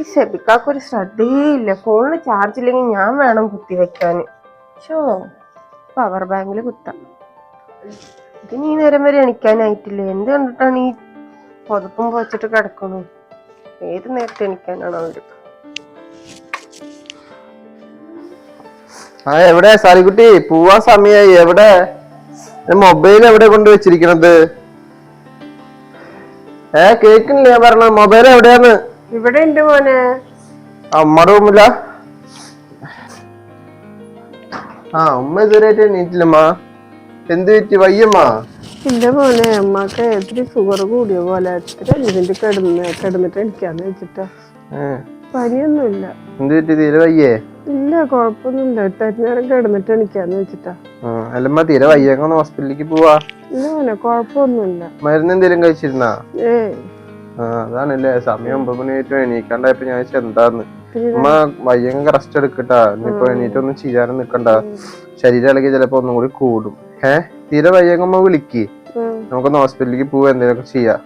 ഈ ഷെബിക്കാക്കൊരു ശ്രദ്ധയില്ല. ഫോണിൽ ചാർജ് ഇല്ലെങ്കിൽ ഞാൻ വേണം കുത്തി വെക്കാൻ. ഷോ പവർ ബാങ്കിൽ കുത്താം. ഇതിന് ഈ നേരം വരെ എണിക്കാനായിട്ടില്ല. എന്ത് കണ്ടിട്ടാണ് ഈ പുതപ്പും വെച്ചിട്ട് കിടക്കണു? ഏത് നേരത്തെ എണിക്കാനാണ് അവർ? ആ എവിടെ സാലിക്കുട്ടി? പോവാൻ സമയായി. എവിടെ? മൊബൈൽ എവിടെ കൊണ്ട് വെച്ചിരിക്കണത്? ഏ കേക്കുന്നില്ല ഞാൻ മൊബൈൽ എവിടെയാണ് ഇവിടെ ഉണ്ട് മോനെ. അമ്മ റൂമില്ല ആ അമ്മ ഇതുവരെയായിട്ട് എണീറ്റില്ലമ്മ. എന്ത് പറ്റി? വയ്യമ്മ. ഇല്ല മോനെ അമ്മയ്ക്ക് എത്ര ഷുഗർ കൂടിയ പോലെ. എത്ര ഇതിന്റെ കിടന്ന് കിടന്നിട്ട് എനിക്കാന്ന് വെച്ചിട്ടാ. പനിയൊന്നുമില്ല. എന്ത് പറ്റി? തീരെ വയ്യേ? ഇല്ല കൊഴപ്പൊന്നുമില്ല എത്ര നേരം കിടന്നിട്ട് എനിക്കാന്ന് വെച്ചിട്ടാ. അല്ലമ്മ തീരെ വയ്യേക്കൊന്ന് ഹോസ്പിറ്റലിലേക്ക് പോവാ. ഇല്ല മോനെ കൊഴപ്പൊന്നുമില്ല മരുന്ന് എന്തെങ്കിലും കഴിച്ചിരുന്നാ? ആ അതാണല്ലേ. സമയം ഒമ്പത് മണി ആയിട്ട് എണീക്കാണ്ടായപ്പോ ഞാൻ എന്താന്ന്. അമ്മ ഭയങ്കര റെസ്റ്റ് എടുക്കട്ടാ. ഇനിയിപ്പോ എണീറ്റൊന്നും ചെയ്യാനും നിക്കണ്ട. ശരീരം ഇളകി ചിലപ്പോ ഒന്നും കൂടി കൂടും. ഏ തീരെ വയ്യങ്ങമ്മ വിളിക്ക്. നമുക്കൊന്ന് ഹോസ്പിറ്റലിലേക്ക് പോവാ എന്തെങ്കിലുമൊക്കെ ചെയ്യാം.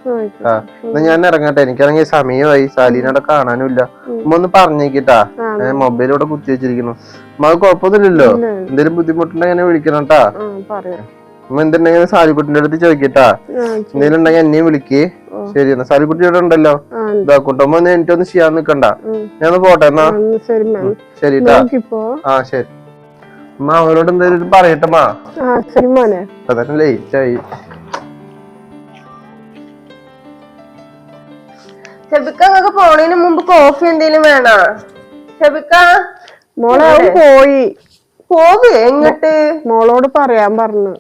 ആ എന്നാ ഞാൻ ഇറങ്ങട്ടെ. എനിക്കാണെങ്കിൽ സമയമായി. സാലീനോടെ കാണാനുമില്ല. ഉമ്മ ഒന്ന് പറഞ്ഞേക്കിട്ടാ. ഏഹ് ഏ മൊബൈൽ കുത്തി വെച്ചിരിക്കുന്നു. അമ്മ കുഴപ്പമൊന്നുമില്ലല്ലോ. എന്തെങ്കിലും ബുദ്ധിമുട്ടുണ്ടെങ്കിൽ എന്നെ വിളിക്കണം കേട്ടാ അമ്മ എന്തുണ്ടെങ്കിൽ എന്തുണ്ടെങ്കിലും സാലിക്കുട്ടിന്റെ അടുത്ത് ചോദിക്കട്ടാ. എന്തെങ്കിലും ഉണ്ടെങ്കിൽ എന്നെയും വിളിക്ക്. ശരി എന്നാ സാലിക്കുട്ടിയുടെ ഉണ്ടല്ലോ. ആ, ഇതാക്കൂട്ടോ. ഒന്ന് എനിക്കൊന്നും ചെയ്യാൻ നിക്കണ്ട. ഞാൻ പോട്ടെ എന്നാ? ശരി മാം ആ ശരി. അമ്മ അവരോട് എന്തെങ്കിലും ആ ശരി മോനെ. അതന്നെ ലേറ്റ് ആയി. പോണതിന് മുമ്പ് കോഫി എന്തെങ്കിലും വേണോ? ഷബിക്ക? മോളെ പോയി. പോവേ എങ്ങട്ട്? മോളോട് പറയാൻ പറഞ്ഞു.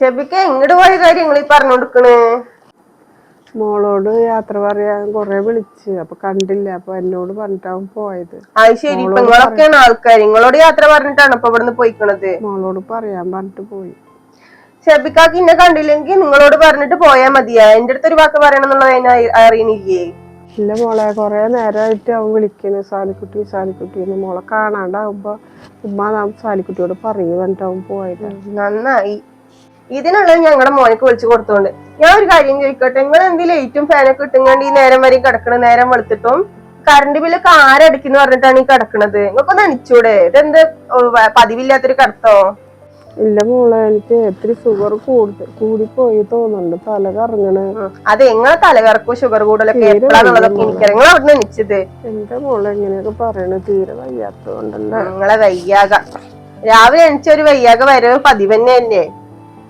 ഷെബിക്ക എങ്ങോട്ട് പോയ കാര്യം നിങ്ങൾ ഈ പറഞ്ഞു കൊടുക്കണ് മോളോട് യാത്ര പറയാൻ കൊറേ വിളിച്ച്. അപ്പൊ കണ്ടില്ല. അപ്പൊ എന്നോട് പറഞ്ഞിട്ടാവും പോയത്. അത് ശരി. ഇപ്പൊ നിങ്ങളൊക്കെയാണ് ആൾക്കാർ നിങ്ങളോട് യാത്ര പറഞ്ഞിട്ടാണ് ഇപ്പൊ ഇവിടുന്ന് പോയിക്കണത്. മോളോട് പറയാൻ പറഞ്ഞിട്ട് പോയി. ഷെബിക്കാക്ക് ഇന്നെ കണ്ടില്ലെങ്കിൽ നിങ്ങളോട് പറഞ്ഞിട്ട് പോയാ മതിയാ എന്റെ അടുത്ത് ഒരു വാക്ക് പറയണം എന്നുള്ളത് അതിനെ അറി- അറിയണില്ലേ? ഇല്ല മോളെ കൊറേ നേരമായിട്ട് അവൻ വിളിക്കണ്. സാലിക്കുട്ടി സാലിക്കുട്ടി എന്ന് മോളെ കാണാണ്ടാവുമ്പോ ഉമ്മ നാം സാലിക്കുട്ടിയോട് പറയും പറഞ്ഞിട്ട് അവൻ പോയത്. നന്നായി. ഇതിനുള്ളത് ഞങ്ങളുടെ മോനക്ക് വിളിച്ചു കൊടുത്തോണ്ട്. ഞാൻ ഒരു കാര്യം ചോദിക്കട്ടെ നിങ്ങൾ എന്ത് ലൈറ്റും ഫാനൊക്കെ ഇട്ടുകൊണ്ട് ഈ നേരം വരെ കിടക്കണ നേരം വെളുത്തിട്ടും കറണ്ട് ബില്ലൊക്കെ ആരടിക്കുന്ന പറഞ്ഞിട്ടാണ് ഈ കിടക്കണത്? നിങ്ങൾക്കൊന്ന് അണിച്ചൂടെ ഇതെന്ത് പതിവില്ലാത്തൊരു കടത്തോ? ഇല്ല മോളെ എനിക്ക് എത്ര ഷുഗർ കൂടുതൽ കൂടിപ്പോയി തോന്നുന്നുണ്ട്. തല കറങ്ങണ്. അത് എങ്ങനെ തല കറക്കും ഷുഗർ കൂടുതലൊക്കെ തീരെ എപ്പോഴാന്നുള്ളതൊക്കെ എനിക്കറിയാം. നിങ്ങൾ എന്റെ മോളെ എങ്ങനെയൊക്കെ പറയണ. തീരെ വയ്യാത്തോണ്ടല്ല. നിങ്ങളെ വയ്യാക. രാവിലെ എണിച്ച ഒരു വയ്യാക വരവ് പതിവ് തന്നെയല്ലേ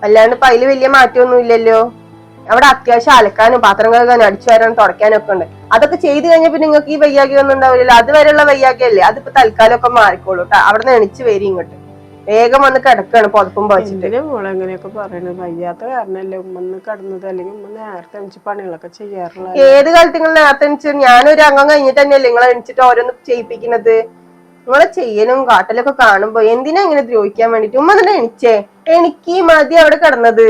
അല്ലാണ്ട് ഇപ്പൊ അതിൽ വലിയ മാറ്റമൊന്നും ഇല്ലല്ലോ. അവിടെ അത്യാവശ്യം അലക്കാനും പാത്രം കഴുകാനും അടിച്ചു വരാനും തുടയ്ക്കാനും ഒക്കെ ഉണ്ട്. അതൊക്കെ ചെയ്ത് കഴിഞ്ഞാൽ പിന്നെ നിങ്ങൾക്ക് ഈ വയ്യാകി ഒന്നും ഉണ്ടാവില്ലല്ലോ. അതുവരെയുള്ള വയ്യാകയല്ലേ അതിപ്പോ തൽക്കാലം ഒക്കെ മാറിക്കോളൂ കേട്ടോ അവിടെ നിന്ന് എണിച്ച് വരും ഇങ്ങോട്ട്. വേഗം വന്ന് കിടക്കാണ് പുതപ്പും വെച്ചിട്ട് പറയണത്? വയ്യാത്ത കാരണല്ലേ ഉമ്മന്ന് കടന്നത്? അല്ലെങ്കിൽ ഉമ്മ നേരത്തെ എണിച്ച് പണികളൊക്കെ ചെയ്യാറുള്ള ഏത് കാലത്ത് നിങ്ങൾ നേരത്തെ എണിച്ചു ഞാനൊരു അംഗം കഴിഞ്ഞിട്ട് തന്നെയല്ലേ നിങ്ങളെ എണിച്ചിട്ട് ഓരോന്ന് ചെയ്യിപ്പിക്കുന്നത്? നിങ്ങളെ ചെയ്യലും കാട്ടലൊക്കെ കാണുമ്പോ എന്തിനാ ഇങ്ങനെ ദ്രോഹിക്കാൻ വേണ്ടിട്ട്? ഉമ്മ തന്നെ എണിച്ചേ. എനിക്ക് മതി അവിടെ കിടന്നത്.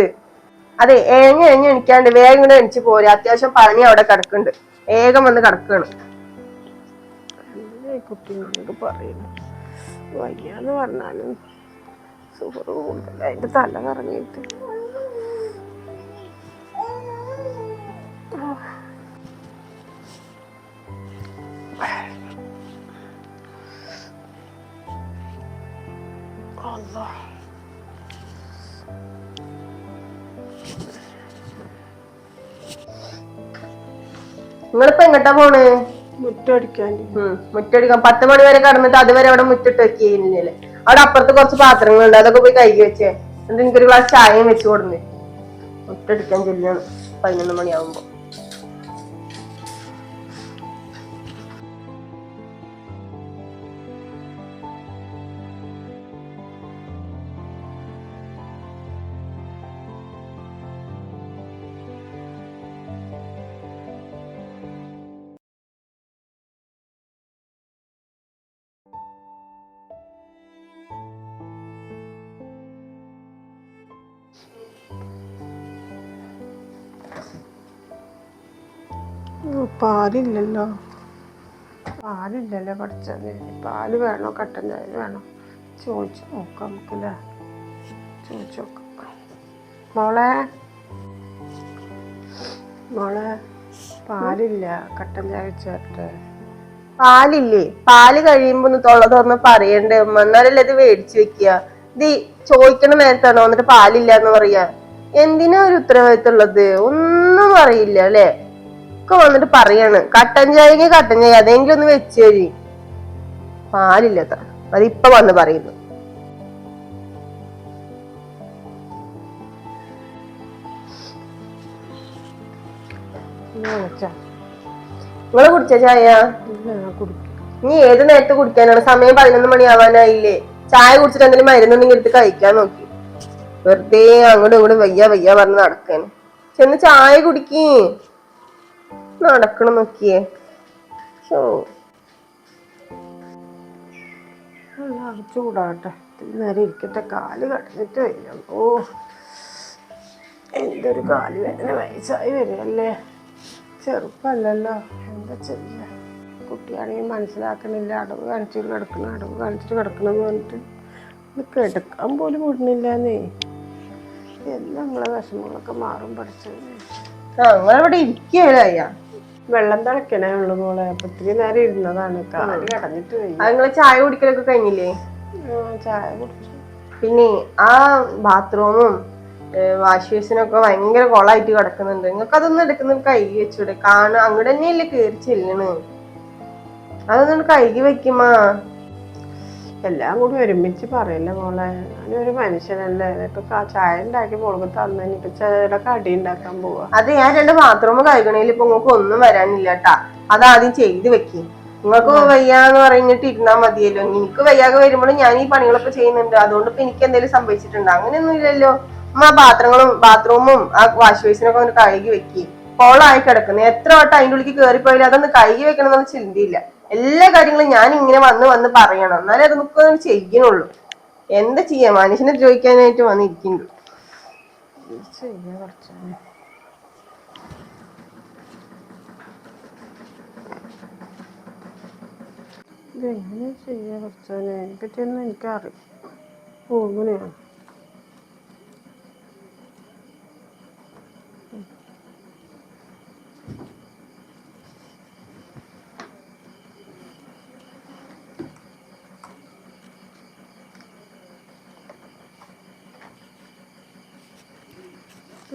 അതെ ഏങ്ങ എഞ്ഞ് എണിക്കാണ്ട് വേഗം ഇങ്ങനെ എണിച്ച് പോരെ. അത്യാവശ്യം പണി അവിടെ കിടക്കുന്നുണ്ട്. വേഗം വന്ന് കിടക്കാണ്. പറയുന്നു വയ്യാന്ന് പറഞ്ഞാലും കൂടുതൽ അതിന്റെ തല കറങ്ങിയിട്ട്. അല്ലാ നിങ്ങളിപ്പോ എങ്ങട്ടാ പോണേ? മുറ്റടിക്കാൻ. മുറ്റടിക്കാൻ. പത്ത് മണി വരെ കടന്നിട്ട് അതുവരെ അവിടെ മുറ്റിട്ട് വെക്കില്ലേ അവിടെ അപ്പുറത്ത് കുറച്ച് പാത്രങ്ങളുണ്ട് അതൊക്കെ പോയി കൈ വെച്ചേ. എന്നിട്ട് എനിക്കൊരു ഗ്ലാസ് ചായയും വെച്ച് കൊടുന്നേ. മുറ്റടിക്കാൻ ചെല്ലാണ് പതിനൊന്ന് മണിയാവുമ്പോ. പാലില്ലല്ലോ. പാലില്ലല്ലോ പഠിച്ചത്. പാൽ വേണോ? കട്ടൻ ചായ വേണോ? ചോദിച്ചു നോക്കാം നമുക്കില്ലേ? ചോദിച്ചു നോക്കാം. മോളെ? മോളെ പാലില്ല. കട്ടൻ ചായ വെച്ചേട്ടെ. പാലില്ലേ? പാൽ കഴിയുമ്പോ ഒന്ന് തൊള്ള പറയണ്ടേ. ഉമ്മ എന്നാലല്ലേ ഇത് മേടിച്ചു വെക്കുക? ഇത് ചോദിക്കണ നേരത്താണോ? എന്നിട്ട് പാലില്ല എന്ന് പറയാ. എന്തിനാ ഒരു ഉത്തരവാദിത്തം ഉള്ളത്? ഒന്നും അറിയില്ല അല്ലെ? ഒക്കെ വന്നിട്ട് പറയാണ് കട്ടൻ ചായക്ക് കട്ടൻ ചായ അതെങ്കിലും ഒന്ന് വെച്ച് തരി. പാലില്ലത്ര അതിപ്പൊ വന്ന് പറയുന്നു. നിങ്ങൾ കുടിച്ച ചായ? നീ ഏത് നേരത്തെ കുടിക്കാനാണ്? സമയം പതിനൊന്ന് മണിയാവാനായില്ലേ? ചായ കുടിച്ചിട്ട് എന്തെങ്കിലും മരുന്നുണ്ടെങ്കിൽ എടുത്ത് കഴിക്കാൻ നോക്കി. വെറുതെ അങ്ങോട്ടും ഇങ്ങോട്ടും വയ്യ വയ്യ പറഞ്ഞ് നടക്കാൻ ചെന്ന് ചായ കുടിക്കേ. നടക്കണം നോക്കിയേ. ഇത്തിരി നേരം ഇരിക്കട്ടെ. കാൽ കടഞ്ഞിട്ട് വയ്യ ഓ എന്തൊരു കാൽ വേദന വയസ്സായി വരികയല്ലേ. ചെറുപ്പല്ലല്ലോ. എന്താ ചെയ്യ? കുട്ടിയാണെങ്കിൽ മനസ്സിലാക്കണില്ല. അടവ് കാണിച്ചിട്ട് കിടക്കണം അടവ് കാണിച്ചിട്ട് കിടക്കണം എന്ന് പറഞ്ഞിട്ട് ഇത് കിടക്കാൻ പോലും വിടണില്ലെന്നേ എല്ലാം നമ്മളെ വിഷമങ്ങളൊക്കെ മാറും പഠിച്ചത്. ആ നിങ്ങളിവിടെ ഇരിക്കുകയല്ല വെള്ളം തിളക്കണേ ഉള്ളു മോളെ. അപ്പൊ ഇത്തിരി നേരം ഇരുന്നതാണ് കാൽ കടഞ്ഞിട്ട് ചായ കുടിക്കലൊക്കെ കഴിഞ്ഞില്ലേ? ചായ കുടിച്ചു. പിന്നെ ആ ബാത്റൂമും വാഷ് ബേസിനൊക്കെ ഭയങ്കര കൊളായിട്ട് കിടക്കുന്നുണ്ട്. നിങ്ങൾക്ക് അതൊന്നും എടുക്കുന്ന കഴുകി വെച്ചൂടെ? കാണാൻ അങ്ങോട്ട് തന്നെയല്ലേ കയറി ചെല്ലണ്. അതൊന്നും കഴുകി വെക്കുമാ. എല്ലാം കൂടി ഒരുമിച്ച് പറയല്ലേ മോളെ? ഞാനൊരു മനുഷ്യനല്ലേ. ഇപ്പൊ ചായ ഉണ്ടാക്കി മോൾക്ക് തന്നെ. ഇനിയിപ്പൊ ചില കടി ഉണ്ടാക്കാൻ പോവാ. അത് ഞാൻ രണ്ട് ബാത്റൂം കഴുകണേൽ ഇപ്പൊ നിങ്ങൾക്ക് ഒന്നും വരാനില്ല കേട്ടാ അതാദ്യം ചെയ്ത് വെക്കി. നിങ്ങൾക്ക് വയ്യാന്ന് പറഞ്ഞിട്ട് ഇരുന്നാ മതിയല്ലോ. എനിക്ക് വയ്യാതെ വരുമ്പോഴും ഞാൻ ഈ പണികളൊക്കെ ചെയ്യുന്നുണ്ട്. അതുകൊണ്ട് ഇപ്പൊ എനിക്ക് എന്തെങ്കിലും സംഭവിച്ചിട്ടുണ്ടോ? അങ്ങനെയൊന്നും ഇല്ലല്ലോ. ആ പാത്രങ്ങളും ബാത്റൂമും ആ വാഷ് ബേസിനൊക്കെ ഒന്ന് കഴുകി വെക്കി. കോളായി കിടക്കുന്നു. എത്ര വട്ടം അതിന്റെ ഉള്ളിൽ കയറിപ്പോയാലും അതൊന്ന് കഴുകി വെക്കണം എന്നുള്ള ചിന്തയില്ല. എല്ലാ കാര്യങ്ങളും ഞാൻ ഇങ്ങനെ വന്ന് വന്ന് പറയണം. എന്നാലേ അത് നമുക്ക് ചെയ്യണുള്ളൂ. എന്താ ചെയ്യാ? മനുഷ്യനെ ചോദിക്കാനായിട്ട് വന്നിരിക്കുന്നു. ചെയ്യാ കുറച്ച് ഇതെങ്ങനെ ചെയ്യാ കുറച്ചതിനെ പറ്റിയൊന്നും എനിക്കറിയാം. ഓ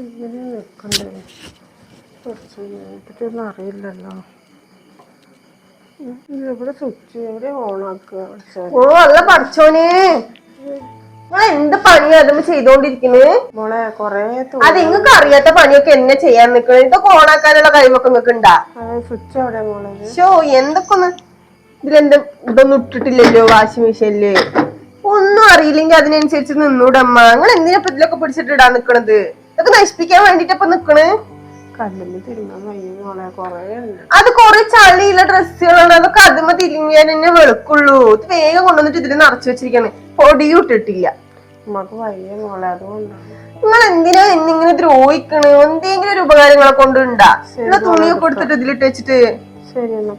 ഇങ്ങനെ നിൽക്കണ്ടേ കുറച്ച് കഴിഞ്ഞിട്ടൊന്നും അറിയില്ലല്ലോ. എവിടെ സ്വിച്ച് എവിടെ ഓണാക്കുക ഓ അല്ല പഠിച്ചോനെ. എന്ത് പണിയാ അതും ചെയ്തോണ്ടിരിക്കുന്നത് മോളെ കൊറേ അത് നിങ്ങക്ക് അറിയാത്ത പണിയൊക്കെ എന്നെ ചെയ്യാൻ നിൽക്കുന്നത് ഇതൊക്കെ ഓണാക്കാനുള്ള കഴിവൊക്കെ നിങ്ങക്ക് ഉണ്ടാ സ്വിച്ച് അവിടെ മോളെ ഷോ എന്തൊക്കെ ഒന്ന്? ഇതിലെന്ത് ഇതൊന്നും ഇട്ടിട്ടില്ലല്ലോ വാഷിംഗ് മെഷീനിൽ. ഒന്നും അറിയില്ലെങ്കിൽ അതിനനുസരിച്ച് നിന്നൂടമ്മ. നിങ്ങൾ എന്തിനാ ഇതിലൊക്കെ പിടിച്ചിട്ട് ഇടാൻ നിക്കണത്? ഇതൊക്കെ നശിപ്പിക്കാൻ വേണ്ടിട്ട് ഇപ്പൊ നിക്കണ്. കല്ലുമ്മ തിരുമാൻ വയ്യ മോളെ കൊറേ അത് കൊറേ ചളിയുള്ള ഡ്രസ്സുകളാണ്. അതൊക്കെ അതിമ തിരിഞ്ഞാൽ തന്നെ വെളുക്കുള്ളൂ. ഇത് വേഗം കൊണ്ടുവന്നിട്ട് ഇതിൽ നിറച്ചു വെച്ചിരിക്കാണ് പൊടിയും ഇട്ടിട്ടില്ല. വയ്യ മോളെ അതുകൊണ്ടാണ് നിങ്ങൾ എന്തിനാ എന്നിങ്ങനെ ദ്രോഹിക്കണ്? എന്തെങ്കിലും ഒരു ഉപകാരങ്ങളെ കൊണ്ടുണ്ടാ നിങ്ങളെ തുണിയൊക്കെ എടുത്തിട്ട് ഇതിലിട്ട് വെച്ചിട്ട്. ശരി എന്നാ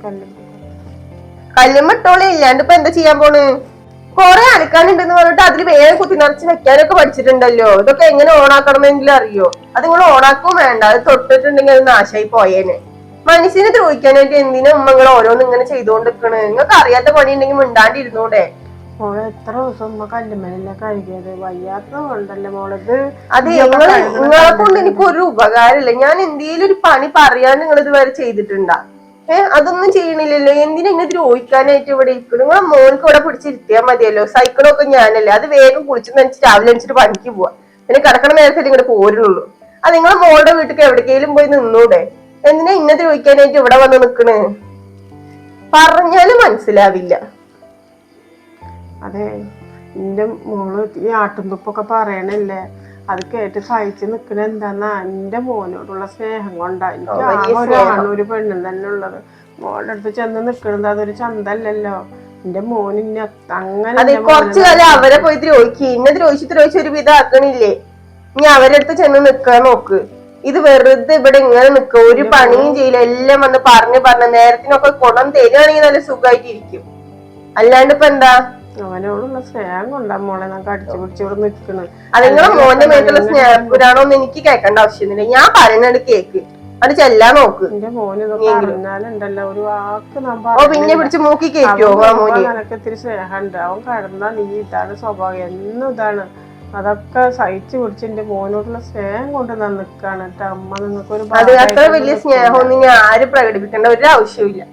കല്ലുമ്മ ഇട്ടോളെ. ഇല്ലാണ്ട് ഇപ്പൊ എന്താ ചെയ്യാൻ പോണ്? കൊറേ അലക്കാനുണ്ടെന്ന് പറഞ്ഞിട്ട് അതിൽ വേഗം കുത്തി നിറച്ച് വെക്കാനൊക്കെ പഠിച്ചിട്ടുണ്ടല്ലോ. ഇതൊക്കെ എങ്ങനെ ഓണാക്കണമെങ്കിലും അറിയോ? അത് നിങ്ങൾ ഓണാക്കും വേണ്ട. അത് തൊട്ടിട്ടുണ്ടെങ്കിൽ അത് നാശമായി പോയേനെ. മനുഷ്യനെ ദ്രോഹിക്കാനായിട്ട് എന്തിനാ ഉമ്മ നിങ്ങൾ ഓരോന്ന് ഇങ്ങനെ ചെയ്തോണ്ടിരിക്കണ് നിങ്ങൾക്ക് അറിയാത്ത പണി ഉണ്ടെങ്കിൽ മിണ്ടാണ്ടിരുന്നൂടെ? മോളെ എത്ര ദിവസം ഉമ്മ കല്ലുമ്മലല്ലേ കഴുകിയത്? വയ്യാത്ത കൊണ്ടല്ലേ മോളെ ഇത്? അതെ നിങ്ങളെ കൊണ്ട് എനിക്ക് ഒരു ഉപകാരമില്ല. ഞാൻ എന്തെങ്കിലും ഒരു പണി പറയാൻ നിങ്ങൾ ഇതുവരെ ചെയ്തിട്ടുണ്ടാ? ഏ അതൊന്നും ചെയ്യണില്ലല്ലോ. എന്തിനാ ഇങ്ങനെ ദ്രോഹിക്കാനായിട്ട് ഇവിടെ ഇരിക്കണം നിങ്ങളെ മോൾക്ക് ഇവിടെ പിടിച്ചിരുത്തിയാൽ മതിയല്ലോ. സൈക്കിളൊക്കെ ഞാനല്ലേ. അത് വേഗം കുളിച്ചു നനച്ച് രാവിലെ അണിച്ചിട്ട് പണിക്ക് പോവാ. പിന്നെ കിടക്കണ നേരത്തെ ഇങ്ങോട്ട് പോരുള്ളൂ. അത് നിങ്ങളെ മോളുടെ വീട്ടിൽ എവിടേക്കെങ്കിലും പോയി നിന്നൂടെ? എന്തിനാ ഇന്നെ ദ്രോഹിക്കാനായിട്ട് ഇവിടെ വന്ന് നിക്കണേ? പറഞ്ഞാലും മനസ്സിലാവില്ല. അതെ. എന്റെ മോൾ ഈ ആട്ടുംതുപ്പൊക്കെ പറയണില്ലേ? അത് കേട്ട് സഹിച്ച് നിക്കണ എന്താന്നാ? എന്റെ മോനോടുള്ള സ്നേഹം കൊണ്ടാ. എനിക്ക് വലിയ ഒരു പെണ്ണും തന്നെ ഉള്ളത്. മോളുടെ അടുത്ത് ചെന്ന് നിക്കണത് അതൊരു ചന്തല്ലല്ലോ. എന്റെ മോൻ ഇന്നെ അങ്ങനെ കുറച്ചു കാലം അവരെ പോയി ദ്രോഹിക്ക്. ഇന്നെ ദ്രോഹിച്ച് ദ്രോഹിച്ച് ഒരു വിധം ആക്കണില്ലേ ഇനി അവരുടെ അടുത്ത് ചെന്ന് നിക്കാൻ നോക്ക്. ഇത് വെറുതെ ഇവിടെ ഇങ്ങനെ നിക്ക. ഒരു പണിയും ചെയ്യില്ല. എല്ലാം വന്ന് പറഞ്ഞു പറഞ്ഞ നേരത്തിനൊക്കെ ഗുണം തരികയാണെങ്കിൽ നല്ല സുഖമായിട്ടിരിക്കും. അല്ലാണ്ട് ഇപ്പൊ എന്താ? അവനോടുള്ള സ്നേഹം കൊണ്ടാ മോളെ നമുക്ക് അടിച്ചു പിടിച്ച് ഇവിടെ നിൽക്കുന്നത്. അത് നിങ്ങളെ മോന്റെ മേത്തുള്ള സ്നേഹപുരാണോ ഒന്നും എനിക്ക് കേൾക്കേണ്ട ആവശ്യമൊന്നുമില്ല. ഞാൻ പറയുന്നത് കേക്ക്. അത് ചെല്ലാൻ നോക്ക്. എന്റെ മോന് ഇതൊക്കെ അറിഞ്ഞാലുണ്ടല്ലോ ഒരു വാക്ക് ഓ പിന്നെ പിടിച്ച് മൂക്കി കേക്കോ മോന്? നിനക്ക് ഇത്തിരി സ്നേഹമുണ്ട്. അവൻ കടന്നാ നീ ഇതാണ് സ്വഭാവം. എന്നും ഇതാണ്. അതൊക്കെ സഹിച്ചു പിടിച്ച് എന്റെ മോനോടുള്ള സ്നേഹം കൊണ്ട് കേട്ടോ അമ്മ നിങ്ങൾക്ക് ഒരു അത് അത്ര വലിയ സ്നേഹമൊന്നും ഞാൻ ആരും പ്രകടിപ്പിക്കേണ്ട ഒരു ആവശ്യമില്ല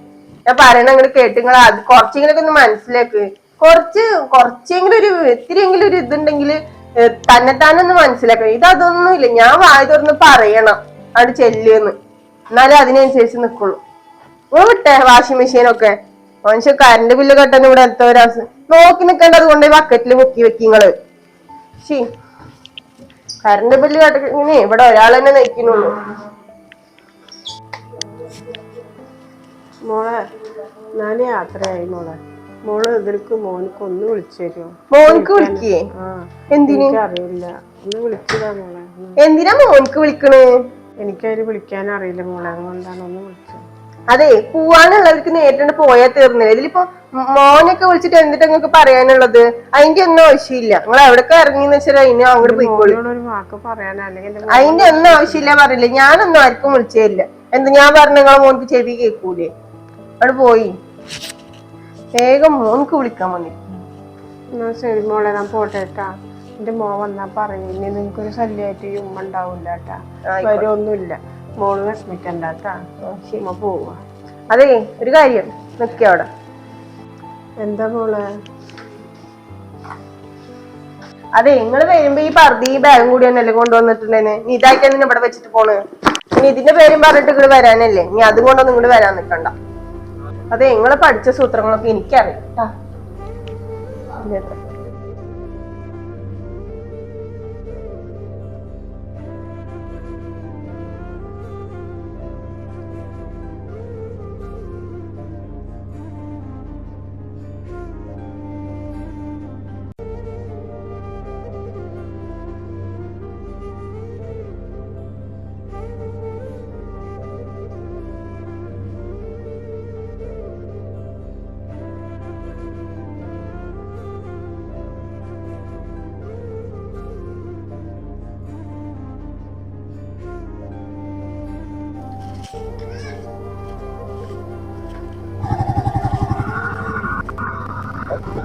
ഞാൻ പറയണ അങ്ങോട്ട് കേട്ട് നിങ്ങൾ അത് കുറച്ചെങ്കിലൊക്കെ ഒന്ന് മനസ്സിലാക്ക്. കുറച്ച് കുറച്ചെങ്കിലും ഒരു ഇത്തിരിയെങ്കിലും ഒരു ഇതുണ്ടെങ്കിൽ തന്നെത്താനൊന്ന് മനസ്സിലാക്കണം. ഇത് അതൊന്നും ഇല്ല ഞാൻ വായ തുറന്ന് പറയണം. അവിടെ ചെല്ലുന്ന്. എന്നാലേ അതിനനുസരിച്ച് നിക്കുള്ളൂ. ഓ വിട്ടെ വാഷിംഗ് മെഷീനൊക്കെ. മനുഷ്യ കറണ്ട് ബില്ല് കെട്ടുന്ന ഇവിടെ എത്ത ഒരാസ് നോക്കി നിക്കണ്ട അതുകൊണ്ട് ബക്കറ്റിൽ മുക്കി വെക്കി നിങ്ങൾ കറണ്ട് ബില്ല് കെട്ട ഇങ്ങനെ ഇവിടെ ഒരാൾ തന്നെ നയിക്കുന്നുള്ളൂ മോളെ ഞാൻ യാത്രയായി മോളെ. മോൾ ഇതിലേക്ക് മോനക്ക് ഒന്ന് വിളിച്ചു തരുമോ മോൻക്ക് വിളിക്കേ? എന്തിനു? അറിയില്ല ഒന്ന് വിളിച്ചതാ മോളെ. എന്തിനാ മോനക്ക് വിളിക്കണേ? എനിക്കതിന് വിളിക്കാൻ അറിയില്ല മോളെ. അതുകൊണ്ടാണ് ഒന്ന് വിളിച്ചത്. അതെ പോവാനുള്ളവർക്ക് നേരിട്ട് പോയാൽ തീർന്നില്ല? ഇതിലിപ്പോ മോനൊക്കെ വിളിച്ചിട്ട് എന്തിട്ട് നിങ്ങൾക്ക് പറയാനുള്ളത്? അതിന്റെ ഒന്നും ആവശ്യമില്ല. നിങ്ങൾ എവിടൊക്കെ ഇറങ്ങിന്ന് വെച്ചാൽ അതിന് അങ്ങോട്ട് പോയിക്കോളൂ. അതിന്റെ ഒന്നും ആവശ്യമില്ല പറയില്ല? ഞാനൊന്നും ആർക്കും വിളിച്ചില്ല എന്ത് ഞാൻ പറഞ്ഞ നിങ്ങളെ മോനക്ക് ചെവി കേൾക്കൂലേ അവിടെ പോയി. വേഗം മോൻക്ക് വിളിക്കാൻ വന്നി. എന്നാ ശരി മോളെ ഞാൻ പോട്ടെ കേട്ടാ എന്റെ മോൻ വന്നാ പറയും ഇനി നിങ്ങൾക്കൊരു ശല്യമായിട്ട് ഈ ഉമ്മ ഉണ്ടാവില്ല കേട്ടാ വരുമൊന്നുമില്ല മോൾ വിഷമിക്കണ്ട കേട്ടാ ഉമ്മ പോവാ. അതെ ഒരു കാര്യം. നിക്ക അവിടെ. എന്താ മോളെ? അതെ നിങ്ങൾ വരുമ്പോ ഈ പർദ്ദ ഈ ബാഗും കൂടി തന്നെയല്ലേ കൊണ്ടുവന്നിട്ടുണ്ടേനെ നീ ഇതായിട്ട് ഇവിടെ വെച്ചിട്ട് പോണ്. ഇനി ഇതിന്റെ പേരും പറഞ്ഞിട്ട് ഇങ്ങോട്ട് വരാനല്ലേ? നീ അതുകൊണ്ടൊന്നും ഇങ്ങോട്ട് വരാൻ നിൽക്കണ്ട അതെ നിങ്ങൾ പഠിച്ച സൂത്രങ്ങളൊക്കെ എനിക്കറിയാം ട്ടാ.